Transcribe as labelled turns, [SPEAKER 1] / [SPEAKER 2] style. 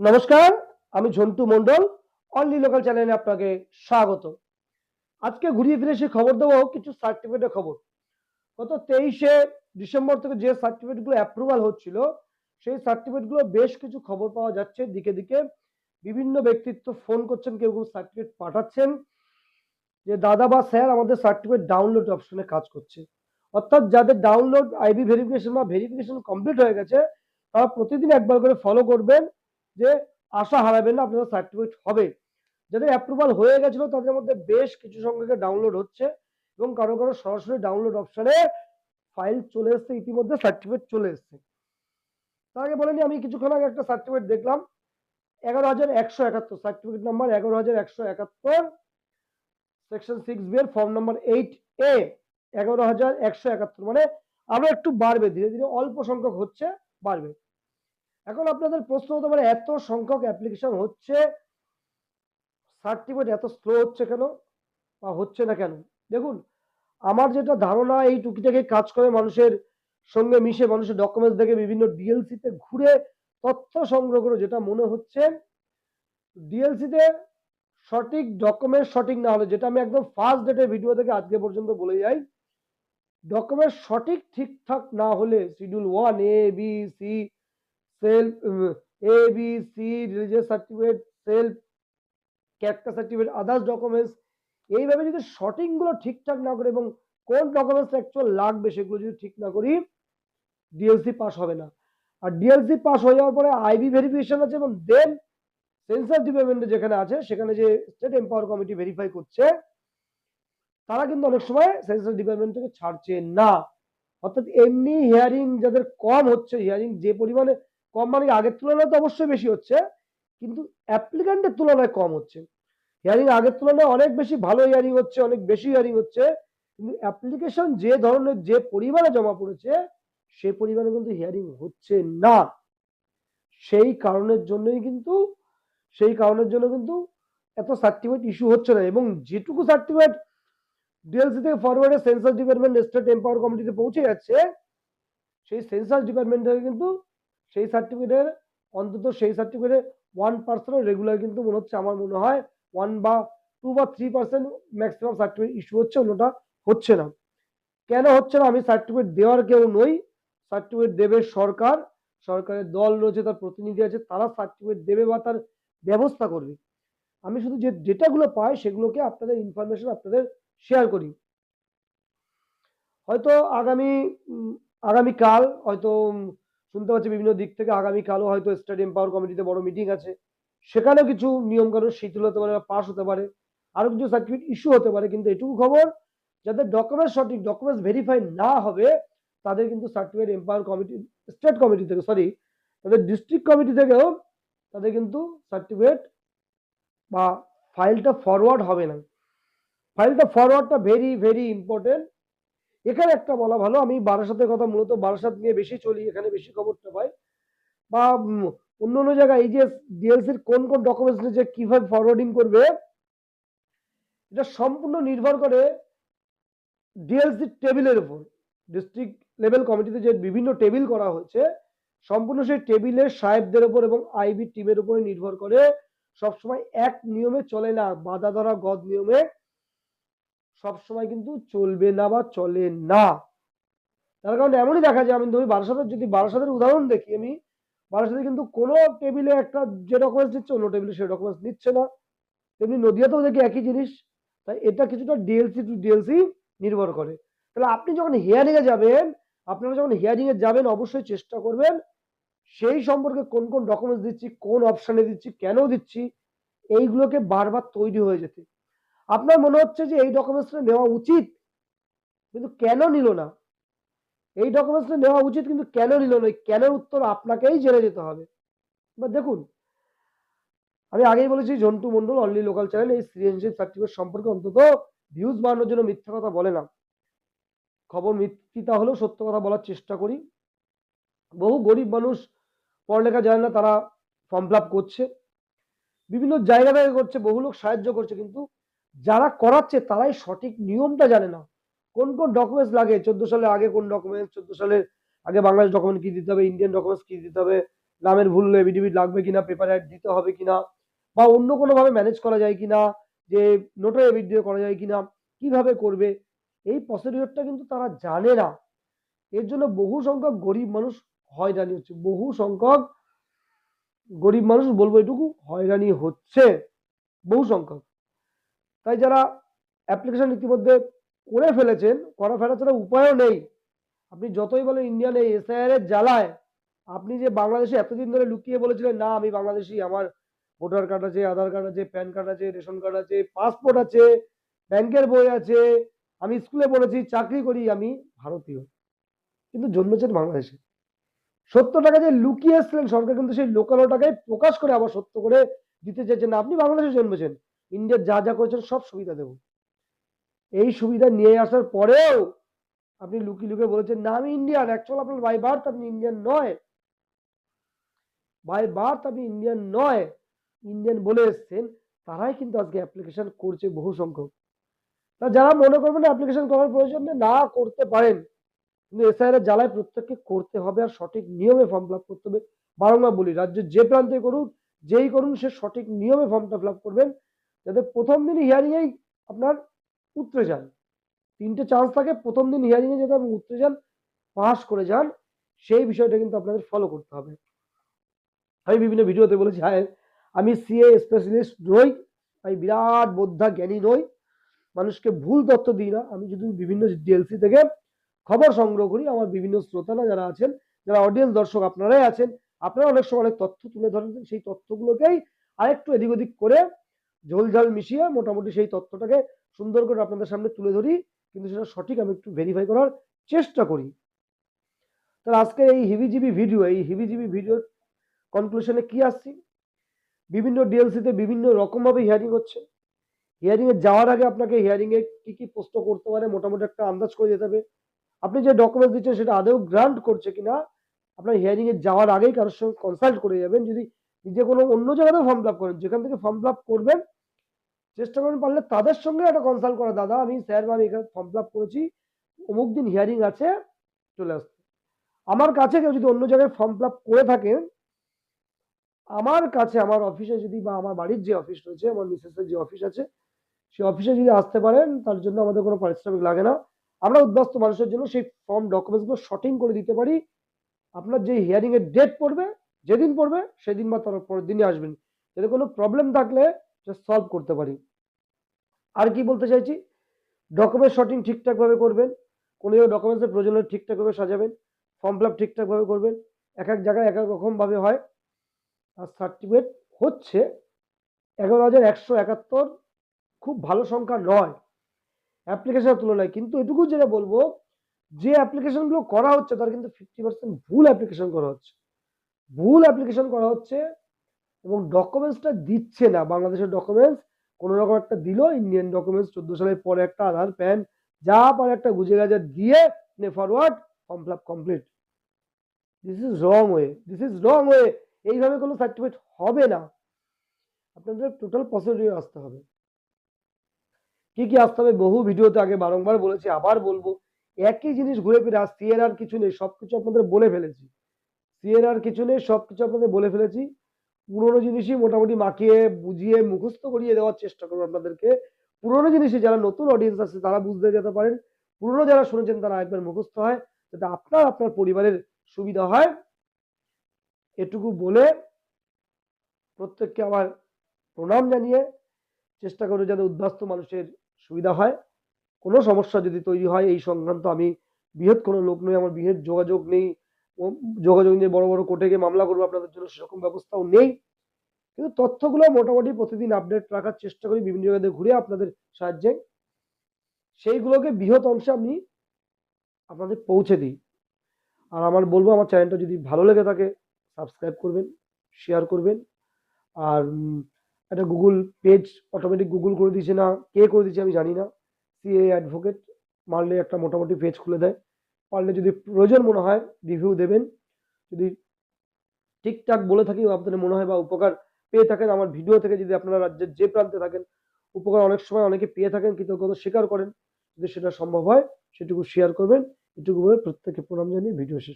[SPEAKER 1] নমস্কার, আমি Jhantu Mondal only local চ্যানেলে আপনাকে স্বাগত। আজকে ঘুরিয়ে ফিরে সে খবর দেবো কিছু সার্টিফিকেটের খবর। গত তেইশে ডিসেম্বর থেকে যে সার্টিফিকেটগুলো অ্যাপ্রুভাল হচ্ছিল, সেই সার্টিফিকেটগুলো বেশ কিছু খবর পাওয়া যাচ্ছে। দিকে দিকে বিভিন্ন ব্যক্তিত্ব ফোন করছেন, কেউ কেউ সার্টিফিকেট পাঠাচ্ছেন। যে দাদা বা স্যার আমাদের সার্টিফিকেট ডাউনলোড অপশনে কাজ করছে। অর্থাৎ যাদের ডাউনলোড আইবি ভেরিফিকেশন বা ভেরিফিকেশন কমপ্লিট হয়ে গেছে, তারা প্রতিদিন একবার করে ফলো করবেন। যে আশা হারাবেন না, আপনাদের সার্টিফিকেট হবে। যাদের অ্যাপ্রুভাল হয়ে গেছিল, তাদের মধ্যে বেশ কিছু সংখ্যকে ডাউনলোড হচ্ছে এবং কারও কারও সরাসরি ডাউনলোড অপশনে ফাইল চলে এসছে, ইতিমধ্যে সার্টিফিকেট চলে এসছে। তার আগে বলেনি, আমি কিছুক্ষণ আগে একটা সার্টিফিকেট দেখলাম। এগারো হাজার একশো একাত্তর সার্টিফিকেট নাম্বার এগারো হাজার একশো একাত্তর সেকশন সিক্স বি এর ফর্ম নাম্বার এইট এ এগারো হাজার একশো একাত্তর। মানে আরও একটু বাড়বে, ধীরে ধীরে অল্প সংখ্যক হচ্ছে, বাড়বে। এখন আপনাদের প্রশ্ন হতে পারে, এত সংখ্যক অ্যাপ্লিকেশন হচ্ছে? সার্টিফিকেট এত স্লো হচ্ছে কেন? বা হচ্ছে না কেন? দেখুন, আমার যেটা ধারণা, এই টুকিটাকে কাজ করে মানুষের সঙ্গে মিশে, মানুষের ডকুমেন্টস দেখে বিভিন্ন ডিএলসি তে ঘুরে তথ্য সংগ্রহ করে, যেটা মনে হচ্ছে ডিএলসি তে সঠিক ডকুমেন্ট সঠিক না হলে, যেটা আমি একদম ফার্স্ট ডেটের ভিডিও থেকে আজকে পর্যন্ত বলে যাই ডকুমেন্ট সঠিক ঠিকঠাক না হলে schedule one A B C self A B C religious certificate self ক্যাপটা সার্টিফিকেট আদার্স ডকুমেন্টস এইভাবে যদি শর্টিংগুলো ঠিকঠাক না করে এবং কোন ডকুমেন্টস অ্যাকচুয়াল লাগবে সেগুলো যদি ঠিক না করি ডিএলসি পাস হবে না। আর ডিএলসি পাস হয়ে যাওয়ার পরে আইবি ভেরিফিকেশন আছে এবং দেন সেন্সার ডিপার্টমেন্টে যেখানে আছে, সেখানে যে স্টেট এম্পাওয়ার কমিটি ভেরিফাই করছে, তারা কিন্তু অনেক সময় সেন্সার ডিপার্টমেন্ট থেকে ছাড়ছে না। অর্থাৎ এমনি হিয়ারিং যাদের কম হচ্ছে হিয়ারিং যে পরিমাণে কম মানে আগের তুলনায় তো অবশ্যই বেশি হচ্ছে, কিন্তু অ্যাপ্লিক্যান্টের তুলনায় কম হচ্ছে। হিয়ারিং আগের তুলনায় অনেক বেশি ভালো হিয়ারিং হচ্ছে, অনেক বেশি হিয়ারিং হচ্ছে, কিন্তু অ্যাপ্লিকেশন যে ধরনের যে পরিমাণে জমা পড়েছে, সে পরিমাণে কিন্তু হিয়ারিং হচ্ছে না। সেই কারণের জন্যই কিন্তু, সেই কারণের জন্য কিন্তু এত সার্টিফিকেট ইস্যু হচ্ছে না। এবং যেটুকু সার্টিফিকেট ডিএলসি থেকে ফরওয়ার্ডে সেন্সাস ডিপার্টমেন্ট স্টেট এম্পাওয়ার কমিটিতে পৌঁছে যাচ্ছে, সেই সেন্সাস ডিপার্টমেন্ট থেকে কিন্তু সেই সার্টিফিকেটের অন্তত সেই সার্টিফিকেটের ওয়ান পার্সেন্ট রেগুলার কিন্তু মনে হচ্ছে আমার মনে হয় ওয়ান বা টু বা three percent maximum certificate issue হচ্ছে, অন্যটা হচ্ছে না। কেন হচ্ছে না? আমি সার্টিফিকেট দেওয়ার কেউ নই। সার্টিফিকেট দেবে সরকার। সরকারের দল রয়েছে, তার প্রতিনিধি আছে, তারা সার্টিফিকেট দেবে বা তার ব্যবস্থা করবে। আমি শুধু যে ডেটাগুলো পাই, সেগুলোকে আপনাদের ইনফরমেশন আপনাদের শেয়ার করি। হয়তো আগামী আগামীকাল, হয়তো শুনতে পাচ্ছি বিভিন্ন দিক থেকে আগামীকালও হয়তো স্টেট এম্পাওয়ার কমিটিতে বড় মিটিং আছে। সেখানেও কিছু নিয়মকানুন শিথিল হতে পারে পাস হতে পারে। আরও কিছু সার্টিফিকেট ইস্যু হতে পারে, কিন্তু এটুকু খবর যাদের ডকুমেন্টস সঠিক ডকুমেন্টস ভেরিফাই না হবে, তাদের কিন্তু certificate empower committee state committee থেকে সরি তাদের ডিস্ট্রিক্ট কমিটি থেকেও তাদের কিন্তু সার্টিফিকেট বা ফাইলটা ফরওয়ার্ড হবে না। ফাইলটা ফরওয়ার্ডটা ভেরি ভেরি ইম্পর্টেন্ট এখানে একটা বলা ভালো, আমি বারাসাতের কথা মূলত বারাসাত নিয়ে বেশি চলি, এখানে বেশি খবরটা পাই। বা অন্য অন্য জায়গায় এই যে ডিএলসির কোন কোন ডকুমেন্টস যে কীভাবে ফরওয়ার্ডিং করবে, এটা সম্পূর্ণ নির্ভর করে ডিএলসি টেবিলের উপর। ডিস্ট্রিক্ট লেভেল কমিটিতে যে বিভিন্ন টেবিল করা হয়েছে, সম্পূর্ণ সেই টেবিলের সাহেবদের উপর এবং আইবি টিমের উপরে নির্ভর করে সবসময় এক নিয়মে চলে না, বাধা ধরা গদ নিয়মে সবসময় কিন্তু চলবে না বা চলে না। তার কারণে এমনই দেখা যায়, আমি ধরি বারাসাতের, যদি বারাসাতের উদাহরণ দেখি, আমি বারাসাতে কিন্তু কোনো টেবিলে একটা যে ডকুমেন্টস দিচ্ছে অন্য টেবিলে সেই ডকুমেন্টস নিচ্ছে না। তেমনি নদিয়াতেও দেখি একই জিনিস, তাই এটা কিছুটা ডিএলসি টু ডিএলসি নির্ভর করে। তাহলে আপনি যখন হিয়ারিংয়ে যাবেন, আপনারা যখন হিয়ারিংয়ে যাবেন, অবশ্যই চেষ্টা করবেন, সেই সম্পর্কে কোন কোন ডকুমেন্টস দিচ্ছি, কোন অপশানে দিচ্ছি, কেন দিচ্ছি, এইগুলোকে বারবার তৈরি হয়ে যেতে। আপনার মনে হচ্ছে যে এই ডকুমেন্টসটা নেওয়া উচিত? কিন্তু কেন নিল না? এই ডকুমেন্টসটা নেওয়া উচিত কিন্তু কেন নিল না? কেন উত্তর আপনাকেই জেনে যেতে হবে। এবার দেখুন, আমি আগেই বলেছি, Jontu Mondal only local channel এই সিএনজি সার্টিফিকেট সম্পর্কে অন্তত ভিউজ বাড়ানোর জন্য মিথ্যা কথা বলে না। খবর মিথ্যা হলেও সত্য কথা বলার চেষ্টা করি। বহু গরিব মানুষ পড়ালেখা জানে না, তারা ফর্ম ফিল করছে। বিভিন্ন জায়গা থেকে করছে, বহু লোক সাহায্য করছে, কিন্তু যারা করাচ্ছে তারাই সঠিক নিয়মটা জানে না। কোন কোন ডকুমেন্টস লাগে? চোদ্দ সালে আগে কোন ডকুমেন্টস চোদ্দ সালের আগে বাংলাদেশ ডকুমেন্ট কি দিতে হবে ইন্ডিয়ান ডকুমেন্টস কি দিতে হবে নামের ভুল এভিডেভিট লাগবে কিনা পেপার অ্যাড দিতে হবে কিনা, বা অন্য কোনোভাবে ম্যানেজ করা যায় কিনা, যে নোটারি ভিডিও করা যায় কিনা, কীভাবে করবে, এই প্রসিডিওরটা কিন্তু তারা জানে না। এর জন্য বহু সংখ্যক গরিব মানুষ হয়রানি হচ্ছে। বহু সংখ্যক গরিব মানুষ বলব এটুকু হয়রানি হচ্ছে। বহু সংখ্যক। তাই যারা অ্যাপ্লিকেশন ইতিমধ্যে করে ফেলেছেন, করা ফেলা ছাড়া উপায়ও নেই। আপনি যতই বলেন ইন্ডিয়ান এই এসআইআর এর জ্বালায়, আপনি যে বাংলাদেশে এতদিন ধরে লুকিয়ে বলেছিলেন, না, আমি বাংলাদেশি, আমার ভোটার কার্ড আছে আধার কার্ড আছে প্যান কার্ড আছে রেশন কার্ড আছে পাসপোর্ট আছে ব্যাংকের বই আছে, আমি স্কুলে পড়েছি, চাকরি করি, আমি ভারতীয়। কিন্তু জন্মেছেন বাংলাদেশে। সত্তর টাকা যে লুকিয়ে এসছিলেন সরকার, কিন্তু সেই লোকালো টাকায় প্রকাশ করে আবার সত্য করে দিতে চাইছেন না। আপনি বাংলাদেশে জন্মেছেন। ইন্ডিয়ার যা যা করেছেন সব সুবিধা দেব। এই সুবিধা নিয়ে আসার পরেও আপনি লুকিয়ে লুকিয়ে বলেছেন, না, আমি ইন্ডিয়ান অ্যাকচুয়াল আপনার বাই বার্থ আপনি ইন্ডিয়ান নয়। বাই বার্থ আপনি ইন্ডিয়ান নয়। ইন্ডিয়ান বলে এসছেন, তারাই কিন্তু আজকে অ্যাপ্লিকেশন করছে বহু সংখ্যক। তা যারা মনে করবেন অ্যাপ্লিকেশন করার প্রয়োজন না করতে পারেন। কিন্তু এসআইআর জ্বালায় প্রত্যেককে করতে হবে আর সঠিক নিয়মে ফর্ম ফিল করতে হবে। বারংবার বলি, রাজ্যের যে প্রান্তে করুন, যেই করুন, সে সঠিক নিয়মে ফর্মটা ফিল করবেন। যাতে প্রথম দিন হিয়ারিংয়েই আপনার উতরে যান। তিনটে চান্স থাকে, প্রথম দিন হিয়ারিংয়ে যাতে আপনি উতরে যান পাস করে যান, সেই বিষয়টা কিন্তু আপনাদের ফলো করতে হবে। আমি বিভিন্ন ভিডিওতে বলেছি হ্যাঁ আমি সিএ স্পেশালিস্ট নই, আমি বিরাট বোদ্ধা জ্ঞানী নই, মানুষকে ভুল তথ্য দিই না। আমি যদি বিভিন্ন ডিএলসি থেকে খবর সংগ্রহ করি, আমার বিভিন্ন শ্রোতারা যারা আছেন, যারা অডিয়েন্স দর্শক আপনারাই আছেন, আপনারা অনেক সময় অনেক তথ্য তুলে ধরেন, সেই তথ্যগুলোকেই আরেকটু এদিক ওদিক করে ঝোলঝাল মিশিয়ে মোটামুটি সেই তথ্যটাকে সুন্দর করে আপনাদের সামনে তুলে ধরি, কিন্তু সেটা সঠিক আমি একটু ভেরিফাই করার চেষ্টা করি। তাহলে আজকে এই হিবিজিবি ভিডিও এই হিবিজিবি ভিডিওর কনক্লুশনে কি আসছি? বিভিন্ন ডিএলসিতে বিভিন্ন রকমভাবে হিয়ারিং হচ্ছে। হিয়ারিং এ যাওয়ার আগে আপনাকে হিয়ারিং এ কি কি প্রশ্ন করতে পারে মোটামুটি একটা আন্দাজ করে যেতে হবে। আপনি যে ডকুমেন্টস দিচ্ছেন সেটা আদৌ গ্রান্ট করছে কিনা, আপনার হিয়ারিং এ যাওয়ার আগেই কারোর সঙ্গে কনসাল্ট করে যাবেন। যদি নিজে কোনো অন্য জায়গাতেও ফর্ম ফিল করেন, যেখান থেকে ফর্ম ফিল করবেন চেষ্টা করবেন পারলে তাদের সঙ্গে একটা কনসাল্ট করা দাদা, আমি স্যার বা আমি এখানে ফর্ম ফিল করেছি। অমুক দিন হিয়ারিং আছে, চলে আসতে। আমার কাছে কেউ যদি অন্য জায়গায় ফর্ম ফিল করে থাকেন আমার কাছে, আমার অফিসে যদি বা আমার বাড়ির যে অফিস রয়েছে, আমার মিসেসের যে অফিস আছে সেই অফিসে যদি আসতে পারেন, তার জন্য আমাদের কোনো পারিশ্রমিক লাগে না। আমরা উদ্বাস্ত মানুষের জন্য সেই ফর্ম ডকুমেন্টসগুলো শর্টিং করে দিতে পারি। আপনার যে হিয়ারিংয়ের ডেট পড়বে, যেদিন পড়বে, সেদিন বা তার পরের দিনই আসবেন। যদি কোনো প্রবলেম থাকলে সলভ করতে পারি। আর কি বলতে চাইছি? ডকুমেন্ট শর্টিং ঠিকঠাকভাবে করবেন, কোনো ডকুমেন্টসের প্রয়োজন হলে ঠিকঠাকভাবে সাজাবেন ফর্ম ফিল আপ ঠিকঠাকভাবে করবেন, এক এক জায়গায় এক এক রকমভাবে হয়। আর সার্টিফিকেট হচ্ছে এগারো হাজার একশো একাত্তর, খুব ভালো সংখ্যা নয় অ্যাপ্লিকেশনের তুলনায়। কিন্তু এটুকু যেটা বলব, যে অ্যাপ্লিকেশনগুলো করা হচ্ছে, তার কিন্তু ফিফটি পার্সেন্ট ভুল অ্যাপ্লিকেশন করা হচ্ছে। ভুল অ্যাপ্লিকেশন করা হচ্ছে এবং ডকুমেন্টসটা দিচ্ছে না। বাংলাদেশের ডকুমেন্টস কোনো রকম একটা দিল ইন্ডিয়ান ডকুমেন্টস চোদ্দ সালের পরে একটা আধার প্যান যা পারে একটা গুজে গাজা দিয়ে নে forward form fill complete this is wrong way this is wrong way এইভাবে কোনো সার্টিফিকেট হবে না। আপনাদের টোটাল প্রসিডিওর আসতে হবে। কি কি আসতে হবে বহু ভিডিওতে আগে বারংবার বলেছি, আবার বলব। একই জিনিস ঘুরে ফিরে আর সিএর আর কিছু নেই, সবকিছু আপনাদের বলে ফেলেছি। সিএর আর কিছু নেই, সবকিছু আপনাদের বলে ফেলেছি। পুরোনো জিনিসই মোটামুটি মাখিয়ে, বুঝিয়ে, মুখস্থ করিয়ে দেওয়ার চেষ্টা করব আপনাদেরকে। পুরোনো জিনিসই যারা নতুন অডিয়েন্স আছে, তারা বুঝতে যেতে পারেন। পুরোনো যারা শুনেছেন, তারা একবার মুখস্থ হয়, যাতে আপনার আপনার পরিবারের সুবিধা হয়। এটুকু বলে প্রত্যেককে আমার প্রণাম জানিয়ে চেষ্টা করব যাতে উদ্বাস্ত মানুষের সুবিধা হয়। কোনো সমস্যা যদি তৈরি হয়, এই সংক্রান্ত আমি বৃহৎ কোনো লোক নই, আমার বৃহৎ যোগাযোগ নেই। যোগাযোগ নিয়ে বড় বড় কোর্টে গিয়ে মামলা করব আপনাদের জন্য সেরকম ব্যবস্থাও নেই। কিন্তু তথ্যগুলো মোটামুটি প্রতিদিন আপডেট রাখার চেষ্টা করি, বিভিন্ন জায়গাতে ঘুরে আপনাদের সাহায্যে। সেইগুলোকে বৃহৎ অংশে আমি আপনাদের পৌঁছে দিই। আর আমার বলব, আমার চ্যানেলটা যদি ভালো লেগে থাকে সাবস্ক্রাইব করবেন শেয়ার করবেন। আর একটা গুগল পেজ অটোমেটিক গুগল করে দিয়েছে না, কে করে দিয়েছে আমি জানি না। সিএ অ্যাডভোকেট মারলে একটা মোটামুটি পেজ খুলে দেয়। পারলে যদি প্রয়োজন মনে হয় রিভিউ দেবেন। যদি ঠিকঠাক বলে থাকি আপনাদের মনে হয় বা উপকার পেয়ে থাকেন, আমার ভিডিও থেকে যদি আপনারা রাজ্যের যে প্রান্তে থাকেন, উপকার অনেক সময় অনেকে পেয়ে থাকেন, কৃতজ্ঞতা স্বীকার করেন, যদি সেটা সম্ভব হয়, সেটুকু শেয়ার করবেন, এটুকু বলে প্রত্যেকে প্রণাম জানিয়ে ভিডিও শেষ